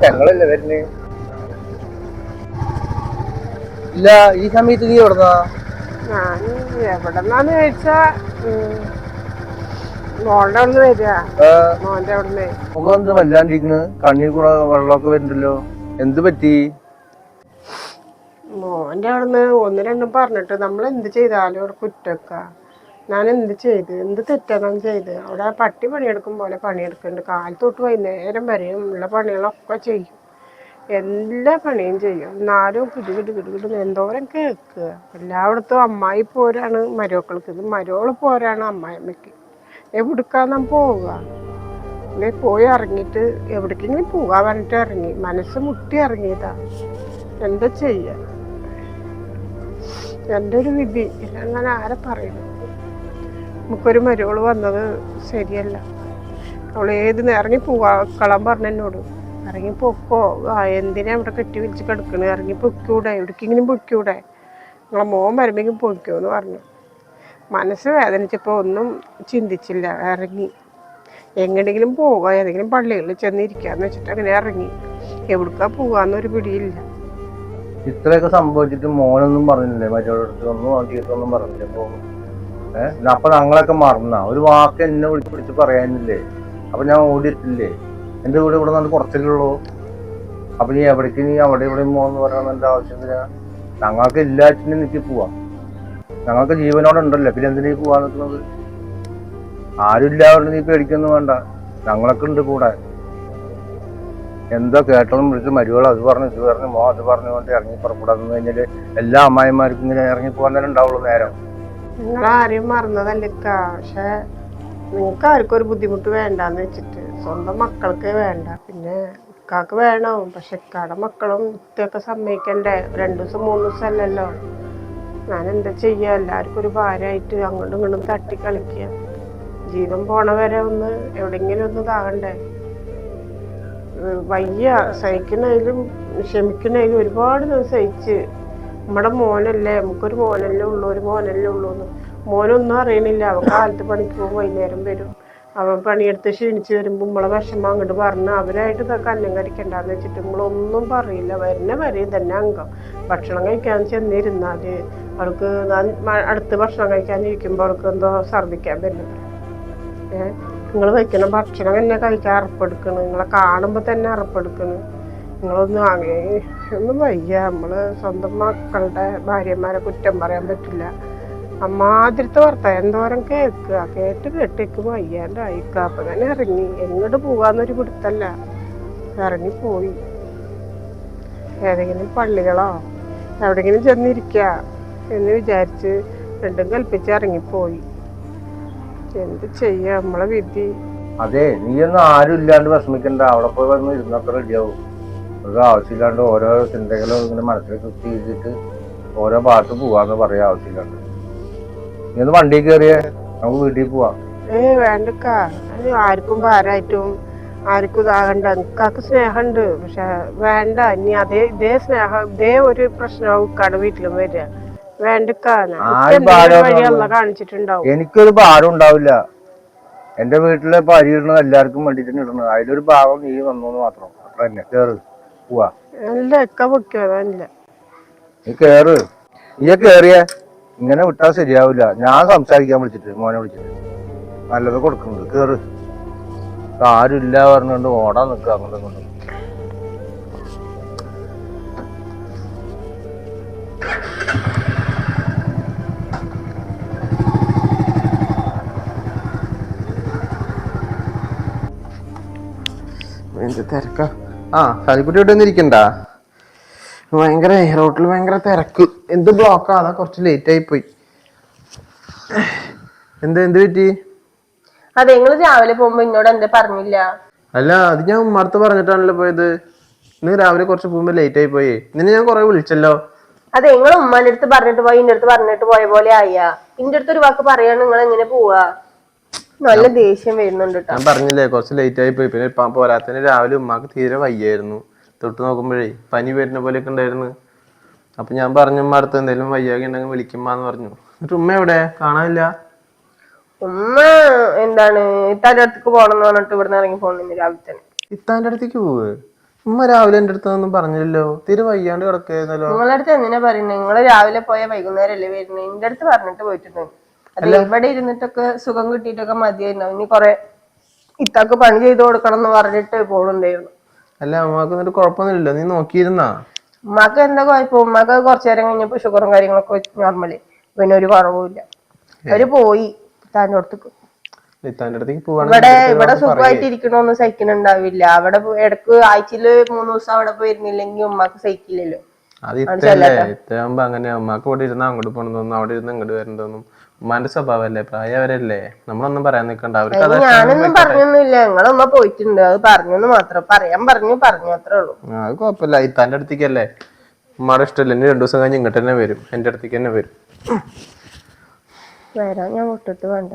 ഞങ്ങളല്ലേ വരുന്നേ? ഇല്ല ഈ സമയത്ത് നീ എവിടുന്നാ? ഞാൻ എവിടെന്നാന്ന് ചോദിച്ചാ മോളുടെ അവിടെ വരിക. മോന്റെ അവിടെ മുഖം എന്ത് വല്ലാണ്ടിരിക്കണ്? കണ്ണിൽ കൂടെ വെള്ളമൊക്കെ വരുന്നുണ്ടല്ലോ. എന്ത് പറ്റി? മോന്റെ അവിടുന്ന് ഒന്ന് രണ്ടും പറഞ്ഞിട്ട് നമ്മൾ എന്ത് ചെയ്താലും അവിടെ കുറ്റക്ക. ഞാൻ എന്ത് ചെയ്ത്? എന്ത് തെറ്റാണ് ചെയ്ത്? അവിടെ പട്ടി പണിയെടുക്കും പോലെ പണിയെടുക്കുന്നുണ്ട്. കാലത്തൊട്ട് വൈകുന്നേരം വരെയും ഉള്ള പണികളൊക്കെ ചെയ്യും. എല്ലാ പണിയും ചെയ്യും. എന്നാലും കിടു കിടു കിടു കിടു എന്തോരം കേൾക്കുക എല്ലായിടത്തും അമ്മായി പോരാണ് മരുമക്കൾക്ക് ഇത് മരുമകൾ പോരാണ് അമ്മായിമ്മയ്ക്ക് എവിടുക്കാന്നാ പോവുക? അങ്ങനെ പോയി ഇറങ്ങിയിട്ട് എവിടേക്കെങ്കിലും പോകാൻ പറഞ്ഞിട്ട് ഇറങ്ങി. മനസ്സ് മുട്ടി ഇറങ്ങിയതാ. എന്താ ചെയ്യുക എന്റെ ഒരു വിധി? അങ്ങനെ ആരെ പറയുന്നു നമുക്കൊരു മരുകൾ വന്നത് ശരിയല്ല. അവൾ ഏത് ഇറങ്ങി പോവാക്കളാൻ പറഞ്ഞു എന്നോട്. ഇറങ്ങി പൊക്കോ? എന്തിനാ ഇവിടെ കെട്ടി വിളിച്ച് കിടക്കണേ? ഇറങ്ങി പൊക്കൂടെ എവിടേക്കെങ്കിലും പൊക്കൂടെ നിങ്ങളെ മോൻ വരുമ്പെങ്കിലും പൊയ്ക്കോ എന്ന് പറഞ്ഞു. മനസ്സ് വേദനിച്ചപ്പോൾ ഒന്നും ചിന്തിച്ചില്ല. ഇറങ്ങി. എങ്ങനെയെങ്കിലും പോകാം? ഏതെങ്കിലും പള്ളികളിൽ ചെന്നിരിക്കാന്ന് വെച്ചിട്ട് അങ്ങനെ ഇറങ്ങി. എവിടേക്കാ പോവാന്നൊരു പിടിയില്ല. ഇത്രയൊക്കെ സംഭവിച്ചിട്ട് മോനൊന്നും പറഞ്ഞില്ലേ? മറ്റൊരു അടുത്തൊന്നും ആ ടീച്ചറൊന്നും പറഞ്ഞില്ല? അപ്പൊ ഏഹ് അപ്പൊ ഞങ്ങളൊക്കെ മറന്ന. ഒരു വാക്ക് എന്നെ വിളിച്ച് വിളിച്ച് പറയാനില്ലേ? അപ്പൊ ഞാൻ ഓടിയിട്ടില്ലേ എന്റെ വീട് ഇവിടെ നിന്ന് കുറച്ചല്ലേ ഉള്ളൂ അപ്പൊ നീ എവിടേക്ക് നീ അവിടെ ഇവിടെ പോകാന്ന് പറയണ എന്റെ ആവശ്യത്തിനാ ഞങ്ങൾക്ക് ഇല്ലാച്ചിന് നിൽക്കി പോവാം. ഞങ്ങൾക്ക് ജീവനോടെ ഉണ്ടല്ലോ. പിന്നെ എന്തിനീ പോവാൻ നിൽക്കുന്നത് ആരും ഇല്ലാവരും നീ പേടിക്കൊന്നും വേണ്ട. ഞങ്ങളൊക്കെ ഉണ്ട് കൂടെ. എന്തോ കേട്ടോന്നും വിളിച്ച് മരുവൾ അത് പറഞ്ഞു ഇത് പറഞ്ഞു മോ അത് പറഞ്ഞു കൊണ്ട് ഇറങ്ങി പുറപ്പെടാന്ന് കഴിഞ്ഞാൽ എല്ലാ അമ്മായിമാർക്കും ഇങ്ങനെ ഇറങ്ങി പോകാൻ തന്നെ ഉണ്ടാവുള്ളൂ നേരം. നിങ്ങളാരെയും മറന്നതല്ലിക്ക പക്ഷെ നിങ്ങൾക്ക് ആർക്കും ഒരു ബുദ്ധിമുട്ട് വേണ്ടാന്ന് വെച്ചിട്ട് സ്വന്തം മക്കൾക്ക് വേണ്ട. പിന്നെ ഇക്കാക്ക് വേണം പക്ഷെ ഇക്കാടെ മക്കളും ഇത്തൊക്കെ സമ്മതിക്കണ്ടേ? രണ്ടു ദിവസം മൂന്ന് ദിവസം അല്ലല്ലോ. ഞാൻ എന്താ ചെയ്യാ? എല്ലാവർക്കും ഒരു ഭാരമായിട്ട് അങ്ങോട്ടും ഇങ്ങോട്ടും തട്ടി കളിക്കുക ജീവൻ പോണ വരെ ഒന്ന് എവിടെയെങ്കിലും ഒന്ന് ഇതാകണ്ടേ? വയ്യ. സഹിക്കുന്നതിലും ക്ഷമിക്കുന്നതിലും ഒരുപാട് ദിവസം സഹിച്ച് നമ്മുടെ മോനല്ലേ? നമുക്കൊരു മോനല്ലേ ഉള്ളൂ ഒരു മോനല്ലേ ഉള്ളൂ എന്ന്. മോനൊന്നും അറിയണില്ല. അവൻ കാലത്ത് പണിക്ക് പോകും വൈകുന്നേരം വരും. അവൻ പണിയെടുത്ത് ക്ഷീണിച്ച് വരുമ്പോൾ നമ്മളെ വിഷമം അങ്ങോട്ട് പറഞ്ഞ് അവരായിട്ട് ഇതൊക്കെ അന്നം കഴിക്കണ്ടെന്ന് വെച്ചിട്ട് നമ്മളൊന്നും പറയില്ല. വരുന്ന വരെ തന്നെ അംഗം. ഭക്ഷണം കഴിക്കാൻ ചെന്നിരുന്നാൽ അവൾക്ക് അടുത്ത് ഭക്ഷണം കഴിക്കാൻ ഇരിക്കുമ്പോൾ അവൾക്ക് എന്തോ ഛർദ്ദിക്കാൻ വരുന്നത് ഏഹ് നിങ്ങൾ വയ്ക്കണ ഭക്ഷണം തന്നെ കഴിക്കാൻ അറപ്പെടുക്കണ്. നിങ്ങളെ കാണുമ്പോൾ തന്നെ അറപ്പെടുക്കണ്. നിങ്ങളൊന്നും അങ്ങനെ ഒന്നും വയ്യ. നമ്മൾ സ്വന്തം മക്കളുടെ ഭാര്യമാരെ കുറ്റം പറയാൻ പറ്റില്ല. അമ്മാതിരത്തെ വർത്താനം എന്തോരം കേൾക്കുക. കേട്ട് കേട്ടേക്ക് അയക്കുക അപ്പം തന്നെ ഇറങ്ങി. എങ്ങോട്ട് പോകാന്നൊരു പിടുത്തല്ല. ഇറങ്ങിപ്പോയി. ഏതെങ്കിലും പള്ളികളോ എവിടെങ്കിലും ചെന്നിരിക്കുക എന്ന് വിചാരിച്ച് രണ്ടും കൽപ്പിച്ച് ഇറങ്ങിപ്പോയി. എന്ത് ചെയ്യാ നമ്മളെ വിധി? അതെ നീ ഒന്നും ആരും ഇല്ലാണ്ട് വിഷമിക്കണ്ട. അവിടെ പോയി വന്ന് ഇരുന്നത്ര റെഡിയാവും ഒരു ആവശ്യമില്ലാണ്ട് ഓരോ ചിന്തകളും ഇങ്ങനെ മനസ്സിൽ കുത്തി ചെയ്തിട്ട് ഓരോ ഭാഗത്ത് പോവാന്ന് പറയാൻ ആവശ്യമില്ലാണ്ട്. നീ ഒന്ന് വണ്ടി കയറിയേ നമുക്ക് വീട്ടിൽ പോവാം. ഏ വേണ്ടക്കാ. ആർക്കും ഭാരമായിട്ടും ആർക്കും ഇതാകണ്ട. എനിക്കാക്ക് സ്നേഹമുണ്ട്. പക്ഷെ വേണ്ട. ഇനി അതേ ഇതേ സ്നേഹം ഇതേ ഒരു പ്രശ്നമാവും ഇക്കാടെ വീട്ടിലും വരിക. എനിക്കൊരു ഭാരം ഉണ്ടാവില്ല. എന്റെ വീട്ടിലെ അരി ഇടുന്നത് എല്ലാവർക്കും വേണ്ടിട്ട് ഇടുന്നത്. അതിലൊരു ഭാഗം നീ വന്നു മാത്രം. അത്ര തന്നെ കേറ്. പോവാ. നീ കേറ്. നീ കേറിയേ. ഇങ്ങനെ വിട്ടാൽ ശരിയാവില്ല ഞാൻ സംസാരിക്കാൻ വിളിച്ചിട്ട് മോനെ വിളിച്ചിട്ട്. നല്ലത് കൊടുക്കുന്നത് കേറ്. ആരും ഇല്ല പറഞ്ഞുകൊണ്ട് ഓടാൻ നിൽക്കുക അങ്ങോട്ടും ഇങ്ങോട്ടും. എന്ത് തിരക്ക? ആ സാലിക്കുട്ടി ഇവിടെ ഒന്നും ഇരിക്കണ്ട ഭയങ്കര റോട്ടിൽ ഭയങ്കര തിരക്ക്. എന്ത് ബ്ലോക്കാ അതാ കുറച്ച് ലേറ്റ് ആയി പോയി. എന്ത് എന്ത് പറ്റി? അതെ നിങ്ങൾ രാവിലെ പോകുമ്പോ എന്നോട് എന്താ പറഞ്ഞില്ല? അല്ല അത് ഞാൻ ഉമ്മർത്ത് പറഞ്ഞിട്ടാണല്ലോ പോയത്. ഇന്ന് രാവിലെ കുറച്ച് പോകുമ്പോ ലേറ്റ് ആയി പോയി. നിന്നെ ഞാൻ കുറെ വിളിച്ചല്ലോ. അതെ നിങ്ങൾ ഉമ്മാന്റെ അടുത്ത് പറഞ്ഞിട്ട് പോയി ഇന്റെ അടുത്ത് പറഞ്ഞിട്ട് പോയ പോലെ ആയാ. ഇന്റെ അടുത്ത് ഒരു വാക്ക് പറയാണ് നിങ്ങൾ എങ്ങനെ പോവാ? നല്ല ദേഷ്യം വരുന്നുണ്ട് ഞാൻ പറഞ്ഞില്ലേ കുറച്ച് ലേറ്റ് ആയി പോയി. പിന്നെ പോരാത്തതിന് രാവിലെ ഉമ്മാക്ക് തീരെ വയ്യായിരുന്നു. തൊട്ട് നോക്കുമ്പോഴേ പനി വരുന്ന പോലെയൊക്കെ ഉണ്ടായിരുന്നു. അപ്പൊ ഞാൻ പറഞ്ഞു ഉമ്മ അടുത്ത് എന്തെങ്കിലും വയ്യാകെ ഉണ്ടെങ്കിൽ വിളിക്കുമ്മാന്ന് പറഞ്ഞു. എന്നിട്ട് ഉമ്മ എവിടെ? കാണാനില്ല. ഉമ്മ എന്താണ് ഇത്താന്റെ അടുത്തേക്ക് പോകണം പറഞ്ഞിട്ട് ഇവിടുന്ന് ഇറങ്ങി പോകുന്നു രാവിലെ തന്നെ. ഇത്താന്റെ അടുത്തേക്ക് പോവ്? ഉമ്മ രാവിലെ എന്റെ അടുത്തൊന്നും പറഞ്ഞില്ലല്ലോ. തീരെ വയ്യാണ്ട് കിടക്കായിരുന്നല്ലോ. നിങ്ങളുടെ അടുത്ത് എന്തിനാ പറയുന്നത് നിങ്ങൾ രാവിലെ പോയ വൈകുന്നേരം അല്ലേ വരുന്നത് എന്റെ അടുത്ത് പറഞ്ഞിട്ട് പോയിട്ടുണ്ട് അതെ ഇവിടെ ഇരുന്നിട്ടൊക്കെ സുഖം കിട്ടിയിട്ടൊക്കെ മതിയായിരുന്നു. ഇനി കൊറേ ഇത്താക്ക് പണി ചെയ്ത് കൊടുക്കണം എന്ന് പറഞ്ഞിട്ട് പോണുണ്ടായിരുന്നു അല്ല അമ്മയ്ക്ക് എന്നിട്ട് കുഴപ്പമൊന്നുമില്ലല്ലോ. നീ നോക്കിയിരുന്നാ? ഉമ്മാക്ക് എന്താ കുഴപ്പം? ഉമ്മാക്ക് കുറച്ചു നേരം കഴിഞ്ഞപ്പോ ഷുഗറും കാര്യങ്ങളൊക്കെ നോർമൽ പിന്നെ ഒരു കുറവുമില്ല അവർ പോയി താന്റെ അടുത്തേക്ക്. ഇവിടെ ഇവിടെ സുഖമായിട്ട് ഇരിക്കണോന്നും സഹിക്കണുണ്ടാവില്ല. അവിടെ ഇടയ്ക്ക് ആഴ്ചയിൽ മൂന്ന് ദിവസം അവിടെ പോയിരുന്നില്ലെങ്കിൽ ഉമ്മാക്ക് സഹിക്കില്ലല്ലോ. അത് ഇത്തല്ലേ? ഇത്താകുമ്പോ അങ്ങനെ ഉമ്മാക്ക് ഇവിടെ ഇരുന്നാ അങ്ങോട്ട് പോകണം തോന്നും അവിടെ ഇരുന്ന് ഇങ്ങോട്ട് വരണം തോന്നും ഉമ്മാന്റെ സ്വഭാവല്ലേ? പ്രായവരല്ലേ? നമ്മളൊന്നും പറയാൻ നിൽക്കണ്ട അവർക്ക് അത് ഞാനൊന്നും പറഞ്ഞൊന്നുമില്ല. ഞങ്ങളൊന്ന പോയിട്ടുണ്ട്. അത് പറഞ്ഞെന്ന് മാത്രം. പറയാൻ പറഞ്ഞു പറഞ്ഞു അത്രേ ഉള്ളൂ. ആ, അത് കുഴപ്പമില്ല. ഇത്താന്റെ അടുത്തേക്കല്ലേ. ഉമ്മാടെ ഇഷ്ടമല്ല? ഇനി രണ്ടു ദിവസം കഴിഞ്ഞ് ഇങ്ങോട്ട് തന്നെ വരും. എന്റെ അടുത്തേക്ക് തന്നെ വരും. വരാൻ ഞാൻ വിട്ടിട്ട് വേണ്ട.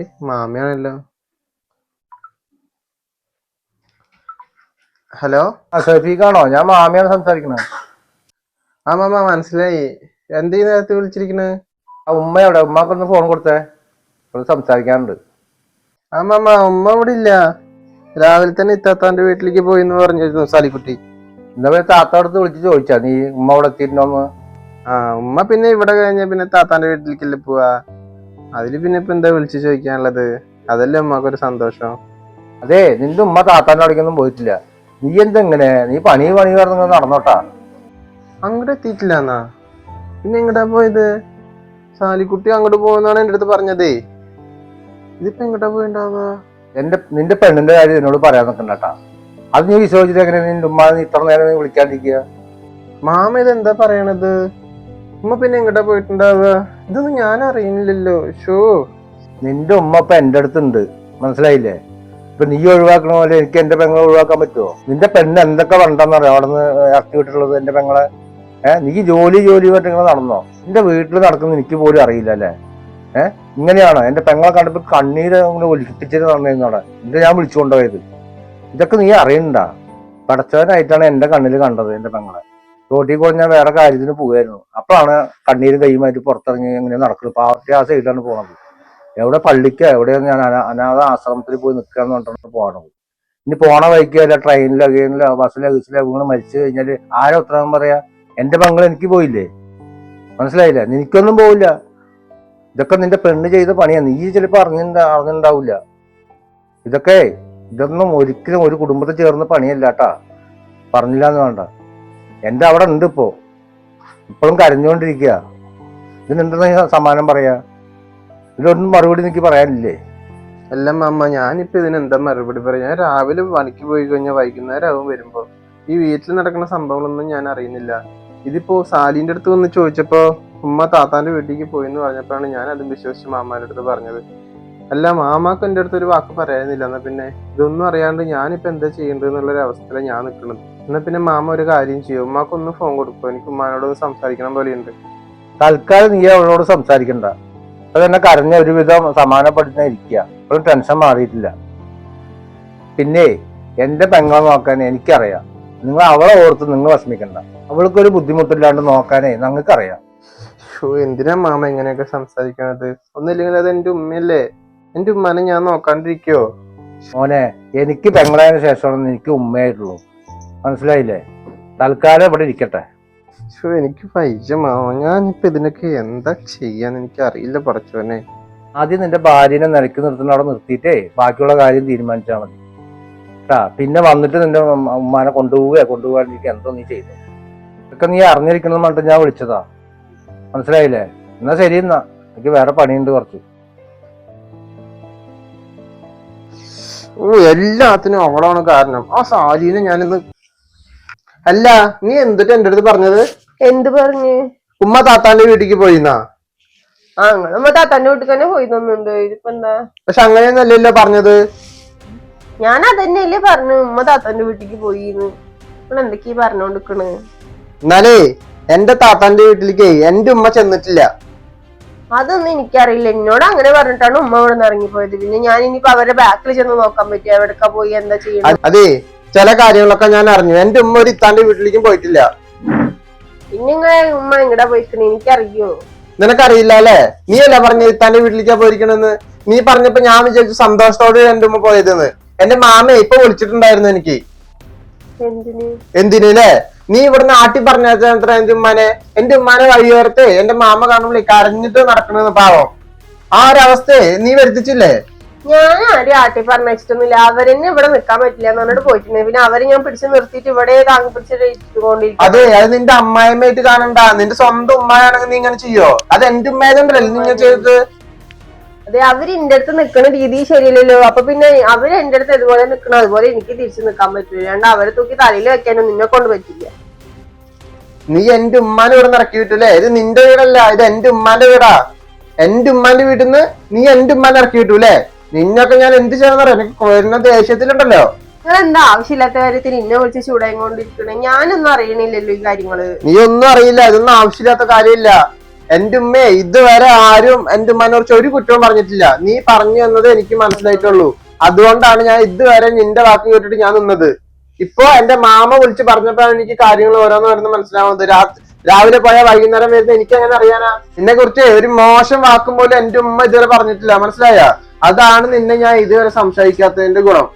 ഏ മാമിയാണല്ലോ. ഹലോ? ആ ഷഫീഖാണോ? ഞാൻ മാമിയാണ് സംസാരിക്കുന്നത്. ആ മാമ മനസ്സിലായി. എന്ത് ഈ നേരത്തെ വിളിച്ചിരിക്കുന്നത് ആ ഉമ്മ എവിടെ? ഉമ്മക്കൊന്ന് ഫോൺ കൊടുത്തേ. ഒന്ന് സംസാരിക്കാനുണ്ട്. ആ മാമ ഉമ്മ ഇവിടെ ഇല്ല. രാവിലെ തന്നെ ഇത്താത്താന്റെ വീട്ടിലേക്ക് പോയി എന്ന് പറഞ്ഞിരുന്നു സാലിക്കുട്ടി. എന്താ പറയുക താത്ത അടുത്ത് വിളിച്ച് ചോദിച്ചാ? നീ ഉമ്മ അവിടെ എത്തിയിട്ടുണ്ടോന്ന് ആ ഉമ്മ പിന്നെ ഇവിടെ കഴിഞ്ഞ പിന്നെ താത്താന്റെ വീട്ടിലേക്കല്ലേ പോവാ. അതിൽ പിന്നെ ഇപ്പൊ എന്താ വിളിച്ചു ചോദിക്കാനുള്ളത്? അതല്ലേ ഉമ്മക്കൊരു സന്തോഷം. അതെ നിന്റെ ഉമ്മ താത്താന്റെ അവിടേക്കൊന്നും പോയിട്ടില്ല. നീ എന്തെങ്ങനെ നീ പണി പണി പറഞ്ഞ നടന്നോട്ടാ. അങ്ങോട്ട് എത്തിയിട്ടില്ല എന്നാ. പിന്നെ എങ്ങോട്ടാ പോയത്? സാലിക്കുട്ടി അങ്ങോട്ട് പോകുന്നാണ് എന്റെ അടുത്ത് പറഞ്ഞതേ. ഇതിപ്പോ എങ്ങോട്ടാ പോയിണ്ടാവുക എന്റെ നിന്റെ പെണ്ണിന്റെ കാര്യം എന്നോട് പറയാൻ നിൽക്കണ്ടട്ടാ. അത് നീ വിശ്വസിച്ചിട്ട് എങ്ങനെ നിന്റെ ഉമ്മ നീ ഇത്ര നേരം വിളിക്കാണ്ടിരിക്കുക? മാമ ഇത് എന്താ പറയണത്? ഉമ്മ പിന്നെ എങ്ങോട്ടാ പോയിട്ടുണ്ടാവുക? ഇതൊന്നും ഞാൻ അറിയുന്നില്ലല്ലോ. ഷോ നിന്റെ ഉമ്മ ഇപ്പൊ എന്റെ അടുത്തുണ്ട്. മനസ്സിലായില്ലേ? ഇപ്പൊ നീ ഒഴിവാക്കണ പോലെ എനിക്ക് എന്റെ പെങ്ങളെ ഒഴിവാക്കാൻ പറ്റുമോ നിന്റെ പെണ്ണ് എന്തൊക്കെ വേണ്ടെന്നറിയാം അവിടെ നിന്ന് ഇറക്കി വിട്ടിട്ടുള്ളത് എന്റെ പെങ്ങളെ? ഏഹ് നീ ജോലി ജോലി പറഞ്ഞിങ്ങനെ നടന്നോ? നിന്റെ വീട്ടിൽ നടക്കുന്ന എനിക്ക് പോലും അറിയില്ല അല്ലേ? ഏഹ് ഇങ്ങനെയാണോ? എന്റെ പെങ്ങളെ കണ്ടപ്പോ കണ്ണീര് അങ്ങനെ ഒലിപ്പിച്ചിട്ട് തന്നിരുന്നവിടെ ഇത് ഞാൻ വിളിച്ചുകൊണ്ടുപോയത്. ഇതൊക്കെ നീ അറിയണ്ട? പടച്ചവനായിട്ടാണ് എന്റെ കണ്ണിൽ കണ്ടത് എന്റെ പെങ്ങളെ. റോട്ടിൽ കൂടെ ഞാൻ വേറെ കാര്യത്തിന് പോവായിരുന്നു. അപ്പോഴാണ് കണ്ണീര് കൈയുമായിട്ട് പുറത്തിറങ്ങി അങ്ങനെ നടക്കുന്നത്. പാർട്ടി ആ സൈഡിലാണ് പോണത്. എവിടെ പള്ളിക്ക് എവിടെ ഞാൻ അനാ- അനാഥ ആശ്രമത്തിൽ പോയി നിൽക്കുക എന്ന് പറഞ്ഞിട്ടാണ് പോകണത് ഇനി പോണ വഴിക്കോ അല്ല ട്രെയിനിലോ ഗെയിനിലോ ബസ്സിലോ ബസ്സിലോ വീണ് മരിച്ചു കഴിഞ്ഞാൽ ആരോ ഉത്തരം പറയാ? എന്റെ പങ്കൾ എനിക്ക് പോയില്ലേ? മനസ്സിലായില്ല? നിനക്കൊന്നും പോവില്ല. ഇതൊക്കെ നിന്റെ പെണ്ണ് ചെയ്ത പണിയാ. നീ ചിലപ്പോ അറിഞ്ഞിട്ട് അറിഞ്ഞിട്ടുണ്ടാവില്ല ഇതൊക്കെ ഇതൊന്നും ഒരിക്കലും ഒരു കുടുംബത്തിൽ പണിയല്ല പണിയല്ലാട്ടാ പറഞ്ഞില്ല എന്ന് വേണ്ട. എന്റെ അവിടെ ഉണ്ട് ഇപ്പോ. ഇപ്പോഴും കരഞ്ഞുകൊണ്ടിരിക്കുക ഇതിനെന്താ നീ സമാനം പറയാ? ഇതിലൊന്നും മറുപടി എനിക്ക് പറയാനില്ലേ? അല്ല മാമ ഞാനിപ്പോ ഇതിന് എന്താ മറുപടി പറയാം? ഞാൻ രാവിലെ പണിക്ക് പോയി കഴിഞ്ഞാൽ വൈകുന്നേരം ആവും വരുമ്പോ. ഈ വീട്ടിൽ നടക്കുന്ന സംഭവങ്ങളൊന്നും ഞാൻ അറിയുന്നില്ല. ഇതിപ്പോ സാലിന്റെ അടുത്ത് വന്ന് ചോദിച്ചപ്പോ ഉമ്മ താത്താന്റെ വീട്ടിലേക്ക് പോയി എന്ന് പറഞ്ഞപ്പോഴാണ് ഞാൻ അതും വിശ്വസിച്ച് മാമാന്റെ അടുത്ത് പറഞ്ഞത്. അല്ല മാമാക്ക് എന്റെ അടുത്ത് ഒരു വാക്ക് പറയാനില്ല. എന്നാ പിന്നെ ഇതൊന്നും അറിയാണ്ട് ഞാനിപ്പോ എന്താ ചെയ്യേണ്ടത് എന്നുള്ള ഒരു അവസ്ഥയിലാണ് ഞാൻ നിൽക്കുന്നത് എന്നാ പിന്നെ മാമ ഒരു കാര്യം ചെയ്യും. ഉമ്മാക്കൊന്ന് ഫോൺ കൊടുക്കും. എനിക്ക് ഉമ്മാനോടൊന്ന് സംസാരിക്കണം പോലെയുണ്ട്. തൽക്കാലം നീ അവളോട് സംസാരിക്കണ്ട. അത് എന്നെ കരഞ്ഞ ഒരുവിധം സമാനപ്പെടുന്ന ഇരിക്കുക. അപ്പോഴും ടെൻഷൻ മാറിയിട്ടില്ല. പിന്നെ എന്റെ പെങ്ങളെ നോക്കാൻ എനിക്കറിയാം. നിങ്ങൾ അവളെ ഓർത്ത് നിങ്ങൾ വിഷമിക്കണ്ട. അവൾക്കൊരു ബുദ്ധിമുട്ടില്ലാണ്ട് നോക്കാനേ ഞങ്ങൾക്കറിയാം. അറിയാം എന്തിനാ മാമ ഇങ്ങനെയൊക്കെ സംസാരിക്കണത്? ഒന്നില്ലെങ്കിൽ അത് എന്റെ ഉമ്മയല്ലേ? എന്റെ ഉമ്മാനെ ഞാൻ നോക്കാണ്ടിരിക്കോ? മോനെ എനിക്ക് പെങ്ങളായതിനു ശേഷമാണ് എനിക്ക് ഉമ്മയായിട്ടുള്ളൂ. മനസ്സിലായില്ലേ? തൽക്കാലം ഇവിടെ ഇരിക്കട്ടെ. ഷോ എനിക്ക് പൈസ മാമ ഞാനിപ്പോ ഇതിനൊക്കെ എന്താ ചെയ്യാന്ന് എനിക്ക് അറിയില്ല പറച്ചോനെ ആദ്യം നിന്റെ ഭാര്യനെ നിലയ്ക്ക് നിർത്തുന്ന അവിടെ നിർത്തിയിട്ടേ ബാക്കിയുള്ള കാര്യം തീരുമാനിച്ചാൽ മതി. കേട്ടാ പിന്നെ വന്നിട്ട് നിന്റെ ഉമ്മ- ഉമ്മാനെ കൊണ്ടുപോവുക കൊണ്ടുപോകാണ്ടിരിക്കുക എന്തോ നീ ചെയ്തു. ഇതൊക്കെ നീ അറിഞ്ഞിരിക്കണം പറഞ്ഞിട്ട് ഞാൻ വിളിച്ചതാ. മനസ്സിലായില്ലേ? എന്നാ ശരി എന്നാ. എനിക്ക് വേറെ പണിയുണ്ട് കുറച്ച്. ഓ എല്ലാത്തിനും അവളാണ് കാരണം. ആ സാലീനെ ഞാനിന്ന് അല്ല നീ എന്തിട്ട് എന്റെ അടുത്ത് പറഞ്ഞത്? എന്ത് പറഞ്ഞു? ഉമ്മ താത്താന്റെ വീട്ടിക്ക് പോയിന്നാ? ആ നിങ്ങൾ നമ്മ താത്താന്റെ വീട്ടിൽ തന്നെ പോയി തന്നുണ്ട് ഇതിപ്പോ എന്താ? പക്ഷെ അങ്ങനെയൊന്നല്ലല്ലോ പറഞ്ഞത്. ഞാൻ അതന്നെയല്ലേ പറഞ്ഞു ഉമ്മ താത്താന്റെ വീട്ടിക്ക് പോയിന്ന്. നിങ്ങൾ എന്തൊക്കെയാ പറഞ്ഞോണ്ടിക്കണ്? എന്നാലേ എന്റെ താത്താന്റെ വീട്ടിലേക്ക് എന്റെ ഉമ്മ ചെന്നിട്ടില്ല. അതൊന്നും എനിക്കറിയില്ല. എന്നോട് അങ്ങനെ പറഞ്ഞിട്ടാണ് ഉമ്മ ഇവിടെ നിന്ന് ഇറങ്ങിപ്പോയത്. പിന്നെ ഞാൻ ഇനിയിപ്പോ അവരുടെ ബാക്കിൽ ചെന്ന് നോക്കാൻ പറ്റിയ? എവിടെ പോയി? എന്താ ചെയ്യണം അതേ ചില കാര്യങ്ങളൊക്കെ ഞാൻ അറിഞ്ഞു. എന്റെ ഉമ്മ ഒരു ഇത്താന്റെ വീട്ടിലേക്കും പോയിട്ടില്ല. പിന്നെ ഉമ്മ എങ്ങടാ പോയിക്കണ എനിക്കറിയോ? നിനക്കറിയില്ല അല്ലേ നീ അല്ല പറഞ്ഞ ഇത്താന്റെ വീട്ടിലേക്കാ പോയിരിക്കണെന്ന്? നീ പറഞ്ഞപ്പോ ഞാൻ വിചാരിച്ചു സന്തോഷത്തോടെ എന്റെ ഉമ്മ പോയതെന്ന്. എന്റെ മാമ ഇപ്പൊ വിളിച്ചിട്ടുണ്ടായിരുന്നു എനിക്ക്. എന്തിന്? എന്തിനല്ലേ നീ ഇവിടെ നാട്ടി പറഞ്ഞത്ര എന്റെ ഉമ്മാനെ? എന്റെ ഉമ്മാനെ വഴിയോർത്ത് എന്റെ മാമ കാണുമ്പോൾ കരഞ്ഞിട്ട് നടക്കണെന്ന് പാവം. ആ ഒരു അവസ്ഥയെ നീ വരുത്തിച്ചില്ലേ? ഞാൻ ആരും ആട്ടി പറഞ്ഞിട്ടൊന്നുമില്ല അവരെന്നെ ഇവിടെ നിക്കാൻ പറ്റില്ല എന്ന് പറഞ്ഞിട്ട് പോയിട്ടുണ്ട്. പിന്നെ അവരെ ഞാൻ പിടിച്ച് നിർത്തിയിട്ട് ഇവിടെ താങ്ങി പിടിച്ചിട്ട് ഇട്ടുകൊണ്ടിരിക്കും അതെ അത് നിന്റെ അമ്മായിമ്മയായിട്ട് കാണണ്ട. നിന്റെ സ്വന്തം ഉമ്മയാണെങ്കിൽ നീ ഇങ്ങനെ ചെയ്യോ? അത് എന്റെ ഉമ്മയായതുകൊണ്ടല്ലേ നിങ്ങൾ ചെയ്തത് അതെ അവർ എന്റെ അടുത്ത് നിക്കണ രീതി ശരിയല്ലല്ലോ. അപ്പൊ പിന്നെ അവർ എന്റെ അടുത്ത് ഇതുപോലെ നിക്കണം? അതുപോലെ എനിക്ക് തിരിച്ചു നിക്കാൻ പറ്റില്ല രണ്ട് അവരെ തൂക്കി തലയിൽ വെക്കാനോ നിന്നെ കൊണ്ട് പറ്റില്ല. നീ എന്റെ ഉമ്മാനെ ഇവിടെ ഇറക്കി വിട്ടല്ലേ? ഇത് നിന്റെ വീടല്ല. ഇത് എന്റെ ഉമ്മാന്റെ വീടാ. എന്റെ ഉമ്മാന്റെ വീട്ടിൽ നിന്ന് നീ എന്റെ ഉമ്മാനെ ഇറക്കി വിട്ടു അല്ലേ നിന്നൊക്കെ ഞാൻ എന്ത് ചെയ്യണമെന്നറിയാം? എനിക്ക് വരുന്ന ദേഷ്യത്തിലുണ്ടല്ലോ. നിങ്ങൾ എന്താ ആവശ്യമില്ലാത്ത കാര്യത്തിന് ഇന്നെ വിളിച്ച് ചൂടായി കൊണ്ടിരിക്കണേ ഞാനൊന്നും അറിയണില്ലല്ലോ ഈ കാര്യങ്ങൾ. നീ ഒന്നും അറിയില്ല ഇതൊന്നും ആവശ്യമില്ലാത്ത കാര്യമില്ല. എന്റെ ഉമ്മയെ ഇതുവരെ ആരും എന്റെ ഉമ്മനെ കുറിച്ച് ഒരു കുറ്റവും പറഞ്ഞിട്ടില്ല. നീ പറഞ്ഞു എന്നത് എനിക്ക് മനസ്സിലായിട്ടുള്ളൂ. അതുകൊണ്ടാണ് ഞാൻ ഇതുവരെ നിന്റെ വാക്ക് കേട്ടിട്ട് ഞാൻ നിന്നത്. ഇപ്പൊ എന്റെ മാമ വിളിച്ച് പറഞ്ഞപ്പോഴാണ് എനിക്ക് കാര്യങ്ങൾ ഓരോന്ന് ഓരോന്ന് മനസ്സിലാവുന്നത്. രാത്രി രാവിലെ പോയാൽ വൈകുന്നേരം വരുന്ന എനിക്ക് അങ്ങനെ അറിയാനാ. നിന്നെ കുറിച്ച് ഒരു മോശം വാക്കും പോലും എന്റെ ഉമ്മ ഇതുവരെ പറഞ്ഞിട്ടില്ല. മനസ്സിലായ? അതാണ് നിന്നെ ഞാൻ ഇതുവരെ സംശയിക്കാത്തതിന്റെ ഗുണം.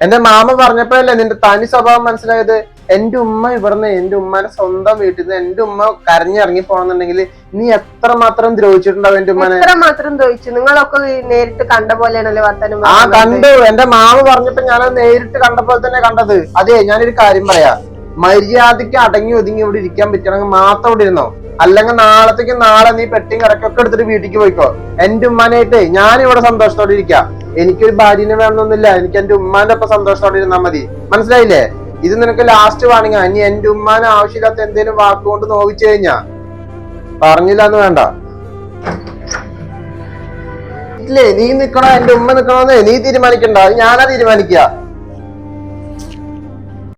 എന്റെ മാമ പറഞ്ഞപ്പോഴല്ലേ നിന്റെ തനി സ്വഭാവം മനസ്സിലായത്? എന്റെ ഉമ്മ ഇവിടുന്ന് എന്റെ ഉമ്മാനെ സ്വന്തം വീട്ടിൽ നിന്ന് എന്റെ ഉമ്മ കരഞ്ഞിറങ്ങി പോണെന്നുണ്ടെങ്കിൽ നീ എത്ര മാത്രം ദ്രോഹിച്ചിട്ടുണ്ടാവും എന്റെ ഉമ്മനെ? എത്ര മാത്രം ദ്രോഹിച്ചു? നിങ്ങളൊക്കെ നേരിട്ട് കണ്ട പോലെയാണല്ലോ വർത്തമാനം ആ. കണ്ടു. എന്റെ മാമ പറഞ്ഞപ്പോ ഞാൻ നേരിട്ട് കണ്ടപ്പോൾ തന്നെ കണ്ടത്. അതെ ഞാനൊരു കാര്യം പറയാ. മര്യാദയ്ക്ക് അടങ്ങി ഒതുങ്ങി ഇവിടെ ഇരിക്കാൻ പറ്റണമെങ്കിൽ മാത്രം ഇവിടെ ഇരുന്നോ. അല്ലെങ്കിൽ നാളത്തേക്ക് നാളെ നീ പെട്ടിയും കിടക്കൊക്കെ എടുത്തിട്ട് വീട്ടിലേക്ക് പോയിക്കോ. എന്റെ ഉമ്മാനായിട്ടേ ഞാൻ ഇവിടെ സന്തോഷത്തോടെ ഇരിക്കാം. എനിക്കൊരു ഭാര്യനെ വേണമെന്നൊന്നുമില്ല. എനിക്ക് എന്റെ ഉമ്മാന്റെ ഒപ്പം സന്തോഷത്തോടെ ഇരുന്നാൽ മതി. മനസ്സിലായില്ലേ? ഇത് നിനക്ക് ലാസ്റ്റ് വാണിങ്ങാ. ഇനി എന്റെ ഉമ്മാനെ ആവശ്യമില്ലാത്ത എന്തേലും വാക്കുകൊണ്ട് നോവിച്ചു കഴിഞ്ഞാ. പറഞ്ഞില്ല എന്ന് വേണ്ട. ഇല്ലേ നീ നിക്കണോ? എന്റെ ഉമ്മ നിക്കണോന്നേ നീ തീരുമാനിക്കണ്ട. ഞാനാ തീരുമാനിക്കുക.